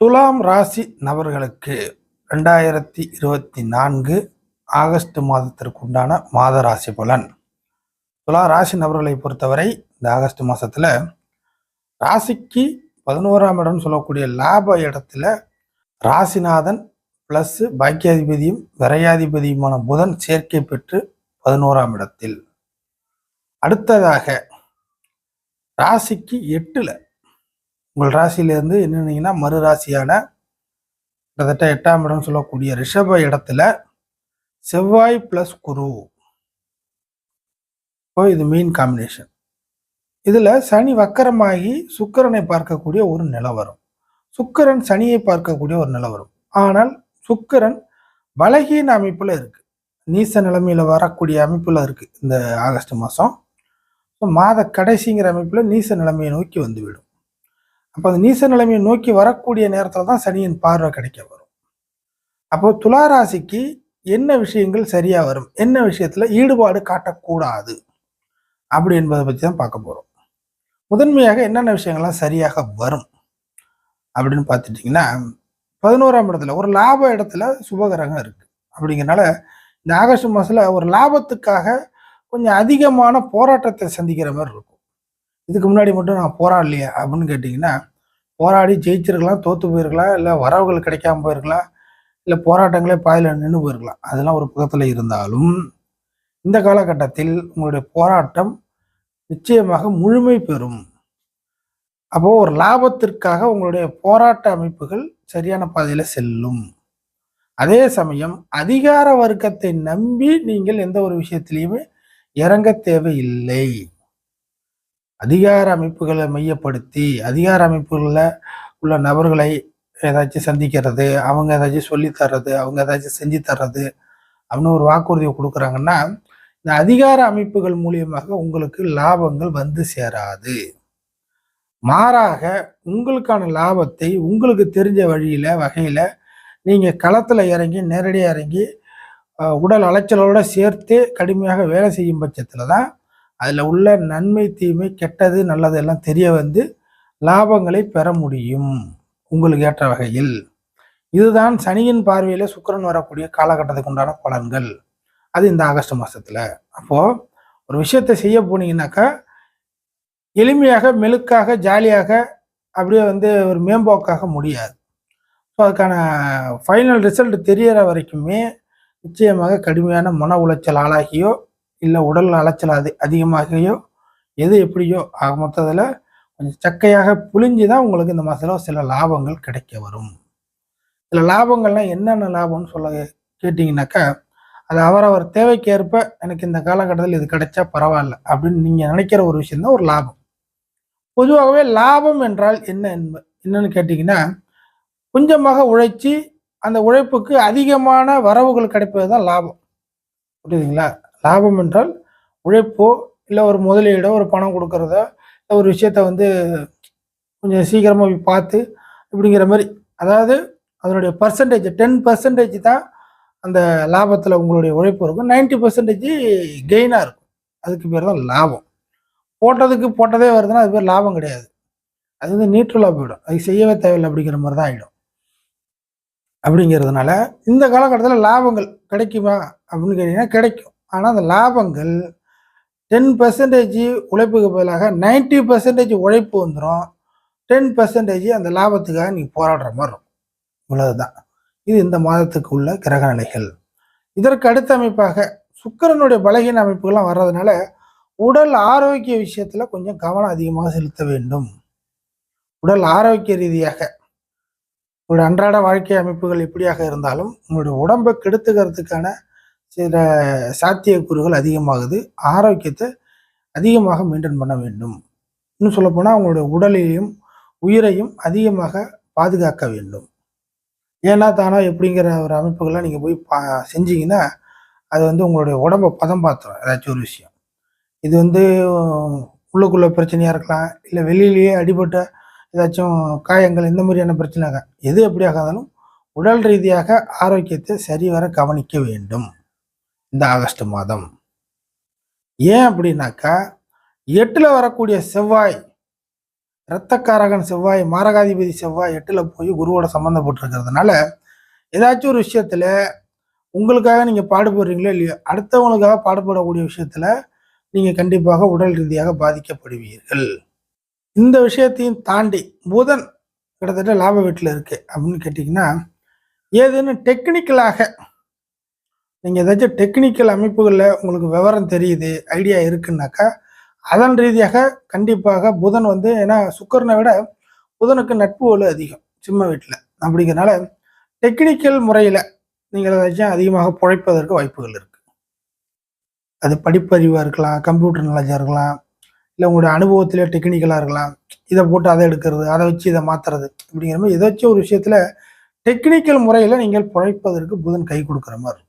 துலாம் ராசி நபர்களுக்கு ரெண்டாயிரத்தி இருபத்தி நான்கு ஆகஸ்ட் மாதத்திற்கு உண்டான மாத ராசி பலன். துலா ராசி நபர்களை பொறுத்தவரை இந்த ஆகஸ்ட் மாதத்தில் ராசிக்கு பதினோராம் இடம் சொல்லக்கூடிய லாப இடத்துல ராசிநாதன் ப்ளஸ் பாக்கியாதிபதியும் விரையாதிபதியுமான புதன் சேர்க்கை பெற்று பதினோராம் இடத்தில். அடுத்ததாக ராசிக்கு எட்டில் உங்கள் ராசியிலேருந்து என்னன்னீங்கன்னா மறு ராசியான கிட்டத்தட்ட எட்டாம் இடம் சொல்லக்கூடிய ரிஷப இடத்துல செவ்வாய் பிளஸ் குரு. இப்போ இது மெயின் காம்பினேஷன் இதில் சனி வக்கரமாகி சுக்கிரனை பார்க்கக்கூடிய ஒரு நிலவரம் சுக்கரன் சனியை பார்க்கக்கூடிய ஒரு நிலவரம் ஆனால் சுக்கிரன் பலகீன அமைப்பில் இருக்குது நீச நிலைமையில் வரக்கூடிய அமைப்பில் இருக்குது இந்த ஆகஸ்ட் மாசம். மாத கடைசிங்கிற அமைப்பில் நீச நிலைமையை நோக்கி வந்துவிடும். அப்போ அந்த நீச நிலைமையை நோக்கி வரக்கூடிய நேரத்தில் தான் சனியின் பார்வை கிடைக்க வரும். அப்போ துளாராசிக்கு என்ன விஷயங்கள் சரியாக வரும்? என்ன விஷயத்தில் ஈடுபாடு காட்டக்கூடாது? அப்படி என்பதை பற்றி தான் பார்க்க போகிறோம் முதன்மையாக என்னென்ன விஷயங்கள்லாம் சரியாக வரும்? அப்படின்னு பார்த்துட்டிங்கன்னா பதினோராம் இடத்துல ஒரு லாப இடத்துல சுபகரகம் இருக்குது அப்படிங்கிறனால இந்த ஆகஸ்ட் மாதத்தில் ஒரு லாபத்துக்காக கொஞ்சம் அதிகமான போராட்டத்தை சந்திக்கிற மாதிரி இருக்கும். இதுக்கு முன்னாடி மட்டும் நான் போராடலையே அப்படின்னு கேட்டிங்கன்னா போராடி ஜெயிச்சிருக்கலாம் தோற்று போயிருக்கலாம் இல்லை வரவுகள் கிடைக்காம போயிருக்கலாம் இல்லை போராட்டங்களே பாயில் நின்று போயிருக்கலாம். அதெல்லாம் ஒரு பக்கத்தில் இருந்தாலும் இந்த காலகட்டத்தில் உங்களுடைய போராட்டம் நிச்சயமாக முழுமை பெறும். அப்போது ஒரு லாபத்திற்காக உங்களுடைய போராட்ட அமைப்புகள் சரியான பாதையில் செல்லும். அதே சமயம் அதிகார வர்க்கத்தை நம்பி நீங்கள் எந்த ஒரு விஷயத்திலையுமே இறங்க தேவையில்லை. அதிகார அமைப்புகளை மையப்படுத்தி அதிகார அமைப்புகளில் உள்ள நபர்களை ஏதாச்சும் சந்திக்கிறது அவங்க ஏதாச்சும் சொல்லி தர்றது அவங்க ஏதாச்சும் செஞ்சு தர்றது அப்படின்னு ஒரு வாக்குறுதியை கொடுக்குறாங்கன்னா இந்த அதிகார அமைப்புகள் மூலியமாக உங்களுக்கு லாபங்கள் வந்து சேராது. மாறாக உங்களுக்கான லாபத்தை உங்களுக்கு தெரிஞ்ச வழியில் வகையில் நீங்கள் களத்தில் இறங்கி நேரடியாக இறங்கி உடல் அலைச்சலோடு சேர்த்து கடுமையாக வேலை செய்யும் பட்சத்தில் தான் அதில் உள்ள நன்மை தீமை கெட்டது நல்லது எல்லாம் தெரிய வந்து லாபங்களை பெற முடியும் உங்களுக்கு ஏற்ற வகையில். இதுதான் சனியின் பார்வையில் சுக்கரன் வரக்கூடிய காலகட்டத்துக்கு உண்டான பலன்கள். அது இந்த ஆகஸ்ட் மாதத்தில் அப்போது ஒரு விஷயத்தை செய்ய போனீங்கன்னாக்கா எளிமையாக மெழுக்காக ஜாலியாக அப்படியே வந்து ஒரு மேம்போக்காக முடியாது. ஸோ அதுக்கான ஃபைனல் ரிசல்ட் தெரியற வரைக்குமே நிச்சயமாக கடுமையான மன உளைச்சல் ஆளாகியோ இல்லை உடல் அலைச்சல் அது அதிகமாகையோ எது எப்படியோ ஆக மொத்தத்தில் கொஞ்சம் சக்கையாக புளிஞ்சு தான் உங்களுக்கு இந்த மாதத்தில் சில லாபங்கள் கிடைக்க வரும். சில லாபங்கள்லாம் என்னென்ன லாபம்னு சொல்ல கேட்டிங்கனாக்கா அது அவரவர் தேவைக்கேற்ப எனக்கு இந்த காலகட்டத்தில் இது கிடைச்சா பரவாயில்ல அப்படின்னு நீங்கள் நினைக்கிற ஒரு விஷயம் தான் ஒரு லாபம். பொதுவாகவே லாபம் என்றால் என்ன என்னன்னு கேட்டிங்கன்னா கொஞ்சமாக உழைச்சி அந்த உழைப்புக்கு அதிகமான வரவுகள் கிடைப்பது தான் லாபம். புரியுதுங்களா? லாபம் என்றால் உழைப்போ இல்லை ஒரு முதலீடோ ஒரு பணம் கொடுக்குறதோ இல்லை ஒரு விஷயத்த வந்து கொஞ்சம் சீக்கிரமாக பார்த்து இப்படிங்கிற மாதிரி அதாவது அதனுடைய பர்சன்டேஜ் டென் பர்சன்டேஜ் தான் அந்த லாபத்தில் உங்களுடைய உழைப்பு இருக்கும். நைன்டி பர்சன்டேஜ் கெயினாக இருக்கும். அதுக்கு பேர் தான் லாபம். போட்டதுக்கு போட்டதே வருதுன்னா அது பேர் லாபம் கிடையாது. அது வந்து நியூட்ரலாக போயிடும். அது செய்யவே தேவையில்லை அப்படிங்கிற மாதிரி தான் ஆகிடும் அப்படிங்கிறதுனால இந்த காலகட்டத்தில் லாபங்கள் கிடைக்குமா அப்படின்னு கேட்டிங்கன்னா கிடைக்கும். ஆனால் அந்த லாபங்கள் டென் பர்சன்டேஜ் உழைப்புக்கு பதிலாக நைன்டி பர்சன்டேஜ் உழைப்பு வந்துடும் டென் பர்சன்டேஜ் அந்த லாபத்துக்காக நீங்கள் போராடுற மாதிரி இருக்கும். இவ்வளவுதான். இது இந்த மாதத்துக்கு உள்ள கிரக நிலைகள். இதற்கு அடுத்த அமைப்பாக சுக்கரனுடைய பலகீன அமைப்புகள்லாம் வர்றதுனால உடல் ஆரோக்கிய விஷயத்தில் கொஞ்சம் கவனம் அதிகமாக செலுத்த வேண்டும். உடல் ஆரோக்கிய ரீதியாக உங்களுடைய அன்றாட வாழ்க்கை அமைப்புகள் எப்படியாக இருந்தாலும் உங்களுடைய உடம்பை கெடுத்துக்கிறதுக்கான சில சாத்தியக்கூறுகள் அதிகமாகுது. ஆரோக்கியத்தை அதிகமாக மெயின்டைன் பண்ண வேண்டும். இன்னும் சொல்லப்போனால் அவங்களுடைய உடலையும் உயிரையும் அதிகமாக பாதுகாக்க வேண்டும். ஏன்னா தானா எப்படிங்கிற ஒரு அமைப்புகள்லாம் நீங்கள் போய் பா செஞ்சீங்கன்னா அது வந்து உங்களுடைய உடம்பை பதம் பார்த்துரும் ஏதாச்சும் ஒரு விஷயம். இது வந்து உள்ளுக்குள்ள பிரச்சனையாக இருக்கலாம் இல்லை வெளியிலேயே அடிபட்ட ஏதாச்சும் காயங்கள் இந்த மாதிரியான பிரச்சனை எது எப்படியாக இருந்தாலும் உடல் ரீதியாக ஆரோக்கியத்தை சரிவர கவனிக்க வேண்டும். இந்த ஆகஸ்ட் மாதம். ஏன் அப்படின்னாக்கா எட்டில் வரக்கூடிய செவ்வாய் இரத்தக்காரகன் செவ்வாய் மாரகாதிபதி செவ்வாய் எட்டில் போய் குருவோட சம்மந்தப்பட்டிருக்கிறதுனால ஏதாச்சும் ஒரு விஷயத்தில் உங்களுக்காக நீங்கள் பாடுபடுறீங்களோ இல்லையோ அடுத்தவங்களுக்காக பாடுபடக்கூடிய விஷயத்தில் நீங்கள் கண்டிப்பாக உடல் ரீதியாக பாதிக்கப்படுவீர்கள். இந்த விஷயத்தையும் தாண்டி புதன் கிட்டத்தட்ட லாப வீட்டில் இருக்குது அப்படின்னு கேட்டிங்கன்னா ஏதுன்னு டெக்னிக்கலாக நீங்கள் ஏதாச்சும் டெக்னிக்கல் அமைப்புகளில் உங்களுக்கு விவரம் தெரியுது ஐடியா இருக்குன்னாக்கா அதன் ரீதியாக கண்டிப்பாக புதன் வந்து ஏன்னா சுக்கரனை விட புதனுக்கு நட்பு வலு அதிகம் சிம்ம வீட்டில். அப்படிங்கிறனால டெக்னிக்கல் முறையில் நீங்கள் ஏதாச்சும் அதிகமாக பிழைப்பதற்கு வாய்ப்புகள் இருக்குது அது படிப்பறிவாக இருக்கலாம் கம்ப்யூட்டர் நாலேஜாக இருக்கலாம் இல்லை உங்களுடைய அனுபவத்தில் டெக்னிக்கலாக இருக்கலாம் இதை போட்டு அதை எடுக்கிறது அதை வச்சு இதை மாற்றுறது அப்படிங்கிற மாதிரி ஏதாச்சும் ஒரு விஷயத்தில் டெக்னிக்கல் முறையில் நீங்கள் பிழைப்பதற்கு புதன் கை கொடுக்குற மாதிரி இருக்கும்.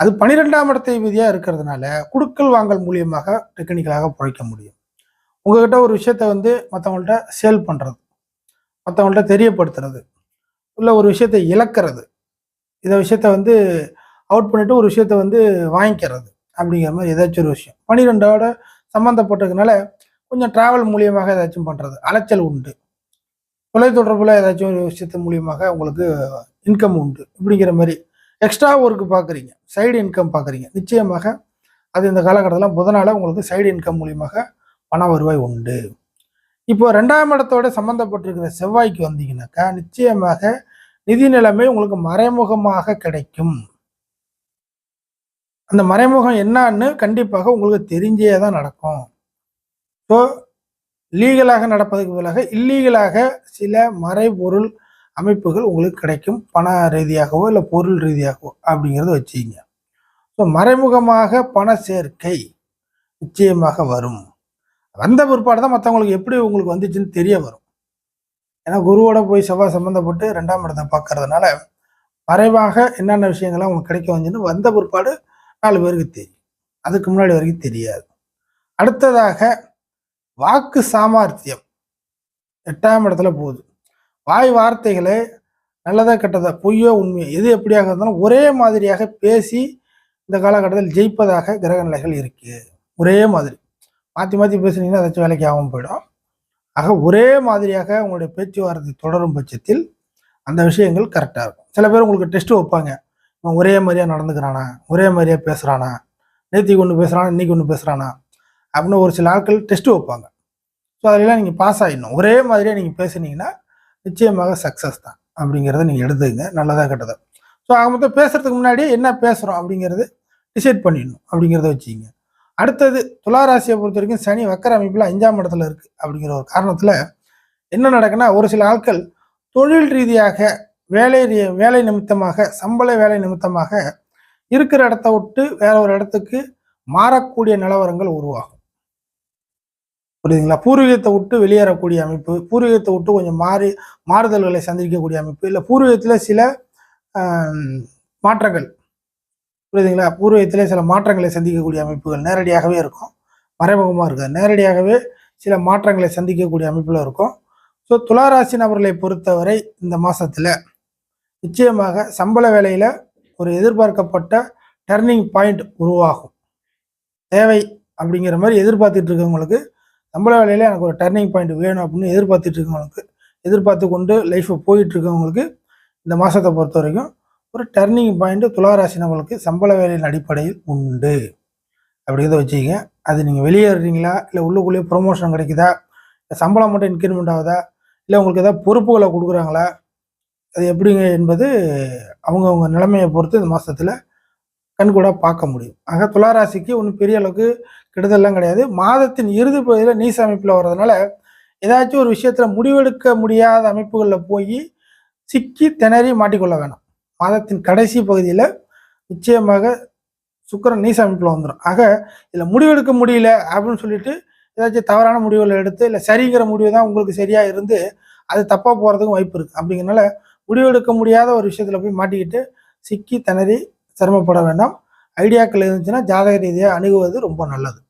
அது பனிரெண்டாம் இடத்தை விதியாக இருக்கிறதுனால குடுக்கல் வாங்கல் மூலியமாக டெக்னிக்கலாக பிழைக்க முடியும். உங்ககிட்ட ஒரு விஷயத்த வந்து மற்றவங்கள்ட்ட சேல் பண்ணுறது மற்றவங்கள்ட்ட தெரியப்படுத்துறது இல்லை ஒரு விஷயத்தை இழக்கிறது இதை விஷயத்த வந்து அவுட் பண்ணிட்டு ஒரு விஷயத்த வந்து வாங்கிக்கிறது அப்படிங்கிற மாதிரி ஏதாச்சும் ஒரு விஷயம். பனிரெண்டோட சம்மந்தப்பட்டதுனால கொஞ்சம் டிராவல் மூலியமாக ஏதாச்சும் பண்ணுறது அலைச்சல் உண்டு. தொலைத்தொடர்பில் ஏதாச்சும் ஒரு விஷயத்து மூலியமாக உங்களுக்கு இன்கம் உண்டு இப்படிங்கிற மாதிரி எக்ஸ்ட்ரா ஒர்க்கு பார்க்குறீங்க சைடு இன்கம் பார்க்குறீங்க நிச்சயமாக அது இந்த காலகட்டத்தில் புதனால உங்களுக்கு சைடு இன்கம் மூலியமாக பண வருவாய் உண்டு. இப்போ ரெண்டாம் இடத்தோட சம்மந்தப்பட்டிருக்கிற செவ்வாய்க்கு வந்தீங்கன்னாக்கா நிச்சயமாக நிதி நிலைமை உங்களுக்கு மறைமுகமாக கிடைக்கும். அந்த மறைமுகம் என்னன்னு கண்டிப்பாக உங்களுக்கு தெரிஞ்சே தான் நடக்கும். ஸோ லீகலாக நடப்பதற்கு பதிலாக இல்லீகலாக சில மறைபொருள் அமைப்புகள் உங்களுக்கு கிடைக்கும் பண ரீதியாகவோ இல்லை பொருள் ரீதியாகவோ அப்படிங்கிறத வச்சுக்கிங்க. ஸோ மறைமுகமாக பண சேர்க்கை நிச்சயமாக வரும். வந்த பிற்பாடு தான் மற்றவங்களுக்கு எப்படி உங்களுக்கு வந்துச்சுன்னு தெரிய வரும். ஏன்னா குருவோட போய் செவ்வாய் சம்மந்தப்பட்டு ரெண்டாம் இடத்தை பார்க்கறதுனால மறைவாக என்னென்ன விஷயங்கள்லாம் உங்களுக்கு கிடைக்க வந்துன்னு வந்த பிற்பாடு நாலு பேருக்கு தெரியும். அதுக்கு முன்னாடி வரைக்கும் தெரியாது. அடுத்ததாக வாக்கு சாமர்த்தியம் எட்டாம் இடத்துல போகுது. வாய் வார்த்தைகளை நல்லதா கெட்டதா பொய்யோ உண்மையோ எது எப்படியாக இருந்தாலும் ஒரே மாதிரியாக பேசி இந்த காலகட்டத்தில் ஜெயிப்பதாக கிரக நிலைகள் இருக்குது ஒரே மாதிரி. மாற்றி மாற்றி பேசுனீங்கன்னா ஏதாச்சும் வேலைக்கு ஆகாமல் போயிடும். ஆக ஒரே மாதிரியாக உங்களுடைய பேச்சுவார்த்தை தொடரும் பட்சத்தில் அந்த விஷயங்கள் கரெக்டாக இருக்கும். சில பேர் உங்களுக்கு டெஸ்ட்டு வைப்பாங்க. இவன் ஒரே மாதிரியா நடந்துக்கிறானா? ஒரே மாதிரியா பேசுகிறானா நேற்றுக்கு ஒன்று பேசுகிறானா இன்றைக்கி ஒன்று பேசுகிறானா அப்படின்னு ஒரு சில ஆட்கள் டெஸ்ட்டு வைப்பாங்க. ஸோ அதிலலாம் நீங்கள் பாஸ் ஆகிடணும் ஒரே மாதிரியாக நீங்கள் பேசுனீங்கன்னா நிச்சயமாக சக்ஸஸ் தான் அப்படிங்கிறத நீங்கள் எடுத்துக்கங்க. நல்லதாக கெட்டதா. ஸோ ஆக மொத்தம் பேசுறதுக்கு முன்னாடி என்ன பேசுகிறோம் அப்படிங்கிறது டிசைட் பண்ணிடணும் அப்படிங்கிறத வச்சுக்கிங்க. அடுத்தது துளாராசியை பொறுத்த வரைக்கும் சனி வக்கர அமைப்பில் அஞ்சாம் இடத்துல இருக்குது அப்படிங்கிற ஒரு காரணத்தில் என்ன நடக்குன்னா ஒரு சில ஆட்கள் தொழில் ரீதியாக வேலை ரீ- வேலை நிமித்தமாக சம்பள வேலை நிமித்தமாக இருக்கிற இடத்த விட்டு வேற ஒரு இடத்துக்கு மாறக்கூடிய நிலவரங்கள் உருவாகும். புரியுதுங்களா? பூர்வீகத்தை விட்டு வெளியேறக்கூடிய அமைப்பு பூர்வீகத்தை விட்டு கொஞ்சம் மாறி மாறுதல்களை சந்திக்கக்கூடிய அமைப்பு இல்லை பூர்வீகத்தில் சில மாற்றங்கள். புரியுதுங்களா? பூர்வீகத்தில் சில மாற்றங்களை சந்திக்கக்கூடிய அமைப்புகள் நேரடியாகவே இருக்கும். மறைமுகமாக இருக்காது. நேரடியாகவே சில மாற்றங்களை சந்திக்கக்கூடிய அமைப்பில் இருக்கும். ஸோ துளாராசி நபர்களை பொறுத்தவரை இந்த மாதத்தில் நிச்சயமாக சம்பள வேலையில் ஒரு எதிர்பார்க்கப்பட்ட டர்னிங் பாயிண்ட் உருவாகும். தேவை அப்படிங்கிற மாதிரி எதிர்பார்த்துட்டு இருக்கவங்களுக்கு சம்பள வேலையில் எனக்கு ஒரு டர்னிங் பாயிண்ட் வேணும் அப்படின்னு எதிர்பார்த்துட்டு இருக்கவங்களுக்கு எதிர்பார்த்து கொண்டு லைஃப்பை போயிட்டு இருக்கவங்களுக்கு இந்த மாதத்தை பொறுத்த வரைக்கும் ஒரு டர்னிங் பாயிண்ட் துளாராசி நம்மளுக்கு சம்பள வேலையின் அடிப்படையில் உண்டு. அப்படிங்கிறத வச்சுக்கோங்க. அது நீங்கள் வெளியேறீங்களா இல்லை உள்ளுக்குள்ளேயே ப்ரொமோஷன் கிடைக்குதா? இல்லை சம்பளம் மட்டும் இன்க்ரிமெண்ட் ஆகுதா? இல்லை உங்களுக்கு ஏதாவது பொறுப்புகளை கொடுக்குறாங்களா? அது எப்படிங்க என்பது அவங்கவுங்க நிலைமையை பொறுத்து இந்த மாதத்தில் கண்கூடாக பார்க்க முடியும். ஆக துளாராசிக்கு ஒன்றும் பெரிய அளவுக்கு கெடுதல்லாம் கிடையாது. மாதத்தின் இறுதி பகுதியில் நீச அமைப்பில் வர்றதுனால ஏதாச்சும் ஒரு விஷயத்தில் முடிவெடுக்க முடியாத அமைப்புகளில் போய் சிக்கி திணறி மாட்டிக்கொள்ள வேணாம். மாதத்தின் கடைசி பகுதியில் நிச்சயமாக சுக்கரன் நீச அமைப்பில் வந்துடும் ஆக இதில் முடிவெடுக்க முடியல அப்படின்னு சொல்லிட்டு ஏதாச்சும் தவறான முடிவுகளை எடுத்து இல்லை சரிங்கிற முடிவு தான் உங்களுக்கு சரியாக இருந்து அது தப்பாக போகிறதுக்கும் வாய்ப்பு இருக்குது அப்படிங்கிறனால முடிவெடுக்க முடியாத ஒரு விஷயத்தில் போய் மாட்டிக்கிட்டு சிக்கி திணறி சிரமப்பட வேண்டாம். ஐடியாக்கள் இருந்துச்சுன்னா ஜாதக ரீதியாக அணுகுவது ரொம்ப நல்லது.